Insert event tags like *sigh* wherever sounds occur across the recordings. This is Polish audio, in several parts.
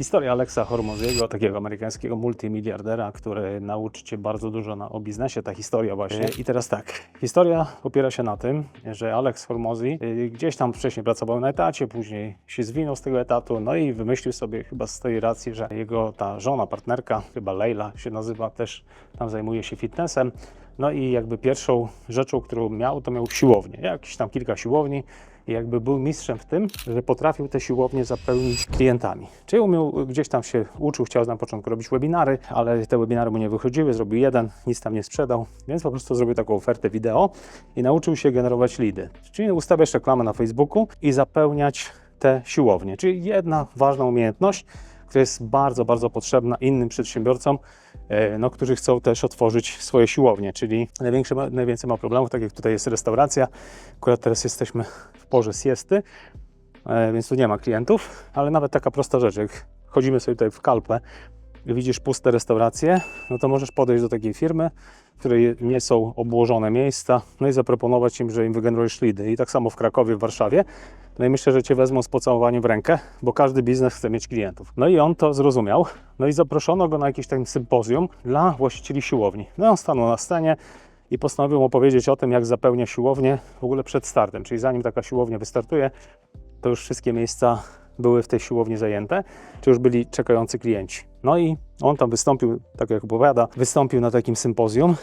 Historia Alexa Hormoziego, takiego amerykańskiego multimiliardera, który nauczy Cię bardzo dużo na, o biznesie, ta historia właśnie. I teraz tak, historia opiera się na tym, że Alex Hormozi y, gdzieś tam wcześniej pracował na etacie, później się zwinął z tego etatu, no i wymyślił sobie chyba z tej racji, że jego ta żona, partnerka, chyba Leila się nazywa, też tam zajmuje się fitnessem. No i jakby pierwszą rzeczą, którą miał, to miał siłownię, jakieś tam kilka siłowni i jakby był mistrzem w tym, że potrafił te siłownie zapełnić klientami. Czyli umiał, gdzieś tam się uczył, chciał na początku robić webinary, ale te webinary mu nie wychodziły, zrobił jeden, nic tam nie sprzedał, więc po prostu zrobił taką ofertę wideo i nauczył się generować leady. Czyli ustawiać reklamę na Facebooku i zapełniać te siłownie. Czyli jedna ważna umiejętność, która jest bardzo, bardzo potrzebna innym przedsiębiorcom, e, no, którzy chcą też otworzyć swoje siłownie, czyli największe, najwięcej ma problemów, tak jak tutaj jest restauracja, akurat teraz jesteśmy w porze siesty, e, więc tu nie ma klientów, ale nawet taka prosta rzecz, jak chodzimy sobie tutaj w kalpę widzisz puste restauracje, no to możesz podejść do takiej firmy, w której nie są obłożone miejsca, no i zaproponować im, że im wygenerujesz lidy. I tak samo w Krakowie, w Warszawie. No i myślę, że Cię wezmą z pocałowaniem w rękę, bo każdy biznes chce mieć klientów. No i on to zrozumiał, no i zaproszono go na jakieś tam sympozjum dla właścicieli siłowni. No on stanął na scenie i postanowił opowiedzieć o tym, jak zapełnia siłownię w ogóle przed startem. Czyli zanim taka siłownia wystartuje, to już wszystkie miejsca były w tej siłowni zajęte, czy już byli czekający klienci. No i on tam wystąpił, tak jak opowiada, wystąpił na takim sympozjum,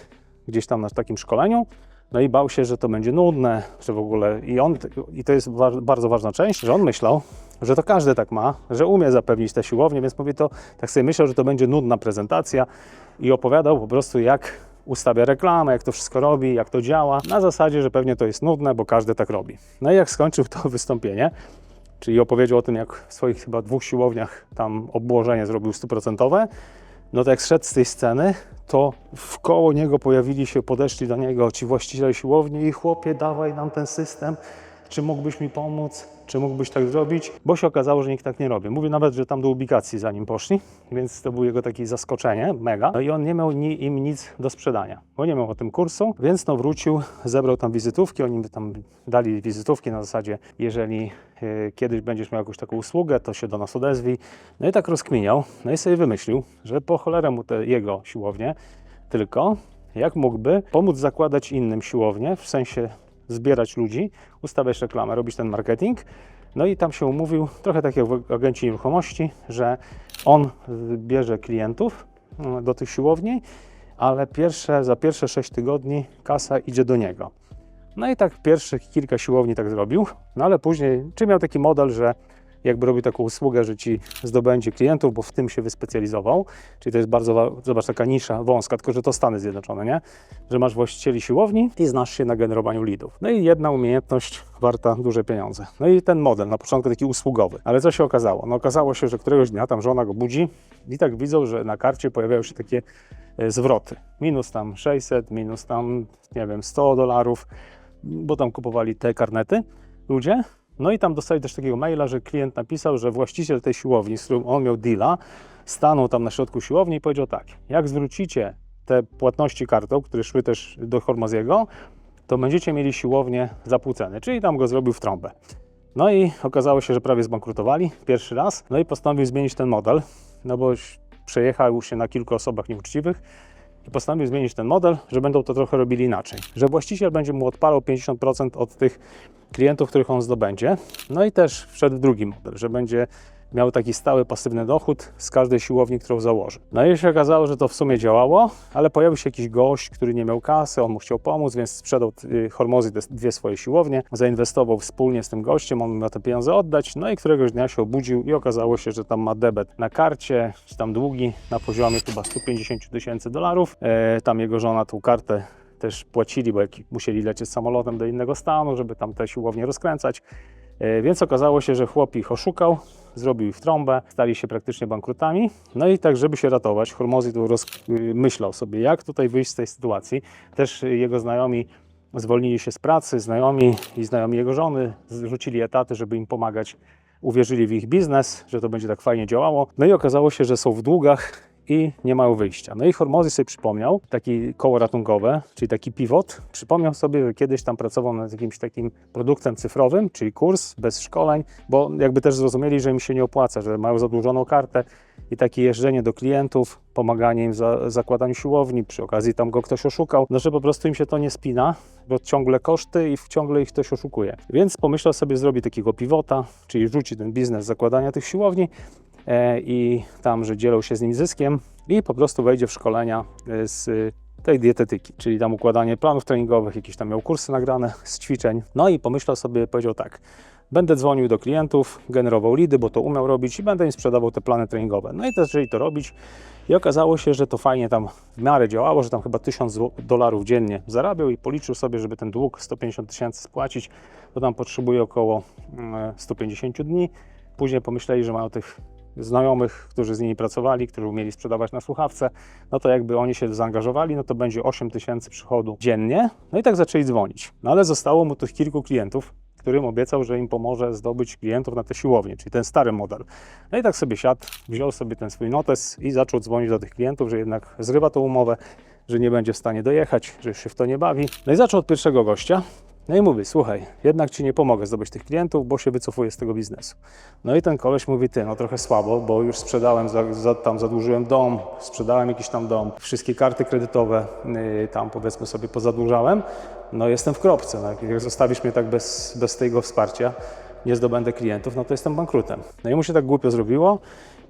gdzieś tam na takim szkoleniu, no i bał się, że to będzie nudne, że w ogóle. I on, i to jest bardzo ważna część, że on myślał, że to każdy tak ma, że umie zapewnić te siłownie, więc mówi to, tak sobie myślał, że to będzie nudna prezentacja i opowiadał po prostu, jak ustawia reklamę, jak to wszystko robi, jak to działa, na zasadzie, że pewnie to jest nudne, bo każdy tak robi. No i jak skończył to *laughs* wystąpienie, czyli opowiedział o tym, jak w swoich chyba dwóch siłowniach tam obłożenie zrobił stuprocentowe, no to jak zszedł z tej sceny, to wkoło niego pojawili się, podeszli do niego ci właściciele siłowni i chłopie, dawaj nam ten system, czy mógłbyś mi pomóc, czy mógłbyś tak zrobić, bo się okazało, że nikt tak nie robi. Mówi nawet, że tam do ubikacji zanim poszli, więc to było jego takie zaskoczenie, mega. No i on nie miał ni, im nic do sprzedania, bo nie miał o tym kursu, więc no wrócił, zebrał tam wizytówki, oni tam dali wizytówki na zasadzie, jeżeli e, kiedyś będziesz miał jakąś taką usługę, to się do nas odezwij. No i tak rozkminiał, no i sobie wymyślił, że po cholerę mu te jego siłownie, tylko jak mógłby pomóc zakładać innym siłownie, w sensie zbierać ludzi, ustawiać reklamę, robić ten marketing. No i tam się umówił, trochę tak jak w agenci nieruchomości, że on bierze klientów y, do tych siłowni, ale pierwsze, za pierwsze 6 tygodni kasa idzie do niego. No i tak pierwszych kilka siłowni tak zrobił, no ale później, czy miał taki model, że jakby robił taką usługę, że ci zdobędzie klientów, bo w tym się wyspecjalizował, czyli to jest bardzo, zobacz, taka nisza wąska, tylko że to Stany Zjednoczone, nie? Że masz właścicieli siłowni i znasz się na generowaniu leadów. No i jedna umiejętność warta duże pieniądze. No i ten model, na początku taki usługowy. Ale co się okazało? No okazało się, że któregoś dnia tam żona go budzi i tak widzą, że na karcie pojawiają się takie e, zwroty. Minus tam 600, minus tam, nie wiem, 100 dolarów, bo tam kupowali te karnety ludzie. No i tam dostali też takiego maila, że klient napisał, że właściciel tej siłowni, z którym on miał deala, stanął tam na środku siłowni i powiedział tak, jak zwrócicie te płatności kartą, które szły też do Hormoziego, to będziecie mieli siłownię za pół ceny, czyli tam go zrobił w trąbę. No i okazało się, że prawie zbankrutowali pierwszy raz, no i postanowił zmienić ten model, no bo przejechał się na kilku osobach nieuczciwych i postanowił zmienić ten model, że będą to trochę robili inaczej. Że właściciel będzie mu odpalał 50% od tych klientów, których on zdobędzie. No i też wszedł drugi model, że będzie miał taki stały, pasywny dochód z każdej siłowni, którą założy. No i się okazało, że to w sumie działało, ale pojawił się jakiś gość, który nie miał kasy, on mu chciał pomóc, więc sprzedał y, Hormozy dwie swoje siłownie, zainwestował wspólnie z tym gościem, on miał te pieniądze oddać, no i któregoś dnia się obudził i okazało się, że tam ma debet na karcie, czy tam długi na poziomie chyba 150 tysięcy dolarów. E, tam jego żona tą kartę też płacili, bo jak musieli lecieć samolotem do innego stanu, żeby tam te siłownie rozkręcać. E, Więc okazało się, że chłop ich oszukał, zrobił ich trąbę, stali się praktycznie bankrutami. No i tak, żeby się ratować, Hormozy tu roz... y, sobie, jak tutaj wyjść z tej sytuacji. Też jego znajomi zwolnili się z pracy, znajomi i znajomi jego żony zrzucili etaty, żeby im pomagać. Uwierzyli w ich biznes, że to będzie tak fajnie działało. No i okazało się, że są w długach i nie mają wyjścia. No i Hormozy sobie przypomniał, takie koło ratunkowe, czyli taki pivot, przypomniał sobie, że kiedyś tam pracował nad jakimś takim produktem cyfrowym, czyli kurs bez szkoleń, bo jakby też zrozumieli, że im się nie opłaca, że mają zadłużoną kartę i takie jeżdżenie do klientów, pomaganie im za, zakładaniu siłowni, przy okazji tam go ktoś oszukał, no że po prostu im się to nie spina, bo ciągle koszty i ciągle ich ktoś oszukuje. Więc pomyślał sobie, zrobi takiego pivota, czyli rzuci ten biznes zakładania tych siłowni i tam, że dzielą się z nim zyskiem i po prostu wejdzie w szkolenia e, z tej dietetyki, czyli tam układanie planów treningowych, jakieś tam miał kursy nagrane z ćwiczeń. No i pomyślał sobie, powiedział tak, będę dzwonił do klientów, generował lidy, bo to umiał robić i będę im sprzedawał te plany treningowe. No i też zaczęli to robić i okazało się, że to fajnie tam w miarę działało, że tam chyba 1000 zł- dolarów dziennie zarabiał i policzył sobie, żeby ten dług 150 tysięcy spłacić, to tam potrzebuje około mm, 150 dni. Później pomyśleli, że mają tych znajomych, którzy z nimi pracowali, którzy umieli sprzedawać na słuchawce, no to jakby oni się zaangażowali, no to będzie 8 tysięcy przychodu dziennie. No i tak zaczęli dzwonić. No ale zostało mu tych kilku klientów, którym obiecał, że im pomoże zdobyć klientów na te siłownie, czyli ten stary model. No i tak sobie siadł, wziął sobie ten swój notes i zaczął dzwonić do tych klientów, że jednak zrywa tą umowę, że nie będzie w stanie dojechać, że już się w to nie bawi. No i zaczął od pierwszego gościa. No i mówi, słuchaj, jednak Ci nie pomogę zdobyć tych klientów, bo się wycofuję z tego biznesu. No i ten koleś mówi, ty, no trochę słabo, bo już sprzedałem, za, za, tam zadłużyłem dom, sprzedałem jakiś tam dom, wszystkie karty kredytowe yy, tam powiedzmy sobie pozadłużałem, no jestem w kropce, no, jak zostawisz mnie tak bez, bez tego wsparcia, nie zdobędę klientów, no to jestem bankrutem. No i mu się tak głupio zrobiło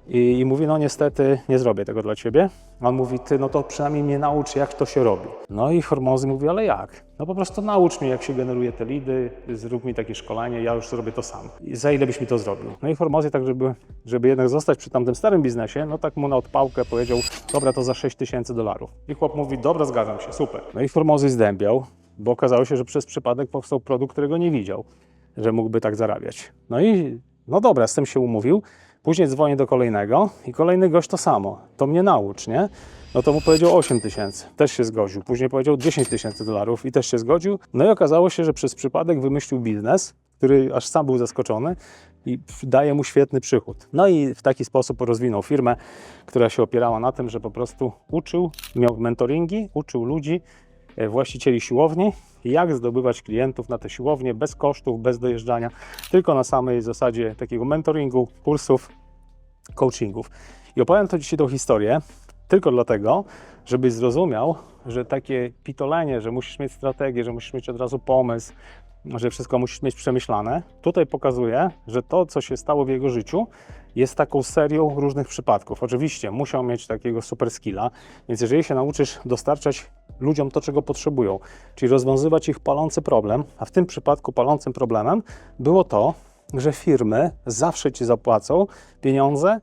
i, i mówi, no niestety nie zrobię tego dla Ciebie. On mówi, ty, no to przynajmniej mnie naucz, jak to się robi. No i Hormozy mówi, ale jak? No po prostu naucz mnie, jak się generuje te lidy, zrób mi takie szkolenie, ja już zrobię to sam. I za ile byś mi to zrobił? No i Hormozy tak, żeby, żeby jednak zostać przy tamtym starym biznesie, no tak mu na odpałkę powiedział, dobra, to za 6 tysięcy dolarów. I chłop mówi, dobra, zgadzam się, super. No i Hormozy zdębiał, bo okazało się, że przez przypadek powstał produkt, którego nie widział, że mógłby tak zarabiać. No i no dobra, z tym się umówił. Później dzwonię do kolejnego i kolejny gość to samo. To mnie naucz, nie? No to mu powiedział 8 tysięcy, też się zgodził. Później powiedział 10 tysięcy dolarów i też się zgodził. No i okazało się, że przez przypadek wymyślił biznes, który aż sam był zaskoczony i daje mu świetny przychód. No i w taki sposób rozwinął firmę, która się opierała na tym, że po prostu uczył, miał mentoringi, uczył ludzi, e, właścicieli siłowni, jak zdobywać klientów na te siłownie bez kosztów, bez dojeżdżania, tylko na samej zasadzie takiego mentoringu, kursów, coachingów. I opowiem to dzisiaj tą historię tylko dlatego, żebyś zrozumiał, że takie pitolenie, że musisz mieć strategię, że musisz mieć od razu pomysł, że wszystko musisz mieć przemyślane, tutaj pokazuje, że to, co się stało w jego życiu, jest taką serią różnych przypadków. Oczywiście musiał mieć takiego super skilla, więc jeżeli się nauczysz dostarczać ludziom to, czego potrzebują, czyli rozwiązywać ich palący problem, a w tym przypadku palącym problemem było to, że firmy zawsze ci zapłacą pieniądze,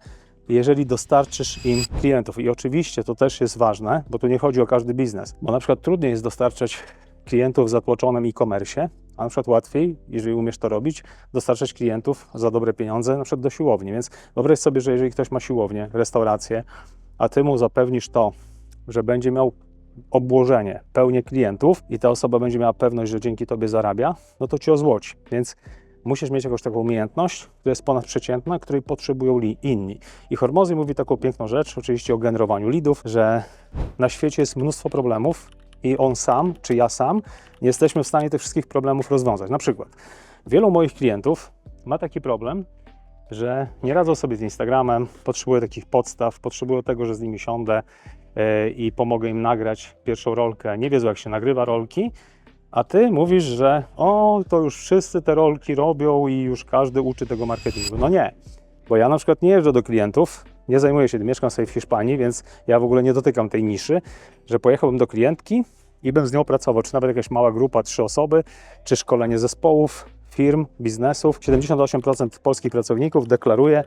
jeżeli dostarczysz im klientów. I oczywiście to też jest ważne, bo tu nie chodzi o każdy biznes, bo na przykład trudniej jest dostarczać klientów w zatłoczonym e-commerce, a na przykład łatwiej, jeżeli umiesz to robić, dostarczać klientów za dobre pieniądze, na przykład do siłowni. Więc wyobraź sobie, że jeżeli ktoś ma siłownię, restaurację, a ty mu zapewnisz to, że będzie miał obłożenie, pełnię klientów i ta osoba będzie miała pewność, że dzięki tobie zarabia, no to ci ozłoci. Więc musisz mieć jakąś taką umiejętność, która jest ponadprzeciętna, której potrzebują inni. I Hormozy mówi taką piękną rzecz, oczywiście o generowaniu lidów, że na świecie jest mnóstwo problemów i on sam, czy ja sam, nie jesteśmy w stanie tych wszystkich problemów rozwiązać. Na przykład, wielu moich klientów ma taki problem, że nie radzą sobie z Instagramem, potrzebują takich podstaw, potrzebują tego, że z nimi siądę yy, i pomogę im nagrać pierwszą rolkę. Nie wiedzą, jak się nagrywa rolki, a ty mówisz, że o, to już wszyscy te rolki robią i już każdy uczy tego marketingu. No nie, bo ja na przykład nie jeżdżę do klientów, nie zajmuję się tym, mieszkam sobie w Hiszpanii, więc ja w ogóle nie dotykam tej niszy, że pojechałbym do klientki i bym z nią pracował, czy nawet jakaś mała grupa, trzy osoby, czy szkolenie zespołów, firm, biznesów. 78% polskich pracowników deklaruje,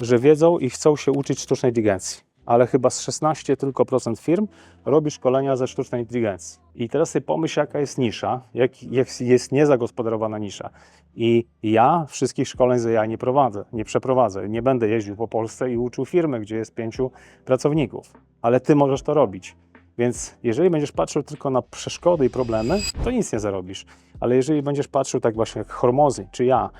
że wiedzą i chcą się uczyć sztucznej inteligencji. Ale chyba z 16 tylko procent firm robi szkolenia ze sztucznej inteligencji. I teraz sobie pomyśl, jaka jest nisza, jak, jak jest niezagospodarowana nisza. I ja wszystkich szkoleń z AI nie prowadzę, nie przeprowadzę. Nie będę jeździł po Polsce i uczył firmy, gdzie jest pięciu pracowników. Ale ty możesz to robić. Więc jeżeli będziesz patrzył tylko na przeszkody i problemy, to nic nie zarobisz. Ale jeżeli będziesz patrzył tak właśnie jak Hormozy, czy ja,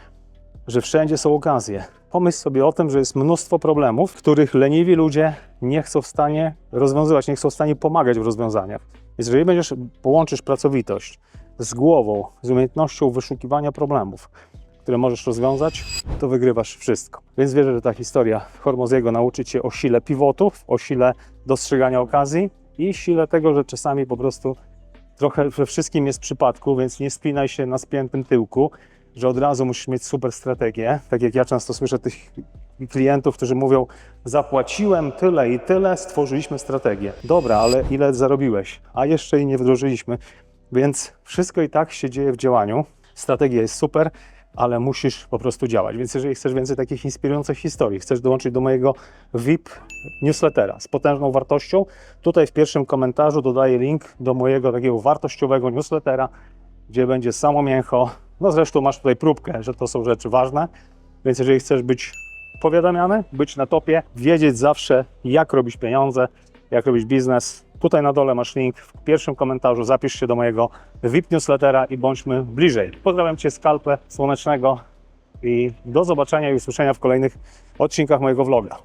że wszędzie są okazje. Pomyśl sobie o tym, że jest mnóstwo problemów, których leniwi ludzie nie chcą w stanie rozwiązywać, nie chcą w stanie pomagać w rozwiązaniach. Jeżeli będziesz, połączysz pracowitość z głową, z umiejętnością wyszukiwania problemów, które możesz rozwiązać, to wygrywasz wszystko. Więc wierzę, że ta historia Hormoziego nauczy Cię o sile pivotów, o sile dostrzegania okazji i sile tego, że czasami po prostu trochę we wszystkim jest przypadku, więc nie spinaj się na spiętym tyłku, że od razu musisz mieć super strategię. Tak jak ja często słyszę tych klientów, którzy mówią: Zapłaciłem tyle i tyle, stworzyliśmy strategię. Dobra, ale ile zarobiłeś? A jeszcze jej nie wdrożyliśmy. Więc wszystko i tak się dzieje w działaniu. Strategia jest super, ale musisz po prostu działać. Więc jeżeli chcesz więcej takich inspirujących historii, chcesz dołączyć do mojego VIP newslettera z potężną wartością, tutaj w pierwszym komentarzu dodaję link do mojego takiego wartościowego newslettera, gdzie będzie samo mięcho. No zresztą masz tutaj próbkę, że to są rzeczy ważne, więc jeżeli chcesz być powiadamiany, być na topie, wiedzieć zawsze jak robić pieniądze, jak robić biznes, tutaj na dole masz link w pierwszym komentarzu, zapisz się do mojego VIP newslettera i bądźmy bliżej. Pozdrawiam Cię z Kalpę Słonecznego i do zobaczenia i usłyszenia w kolejnych odcinkach mojego vloga.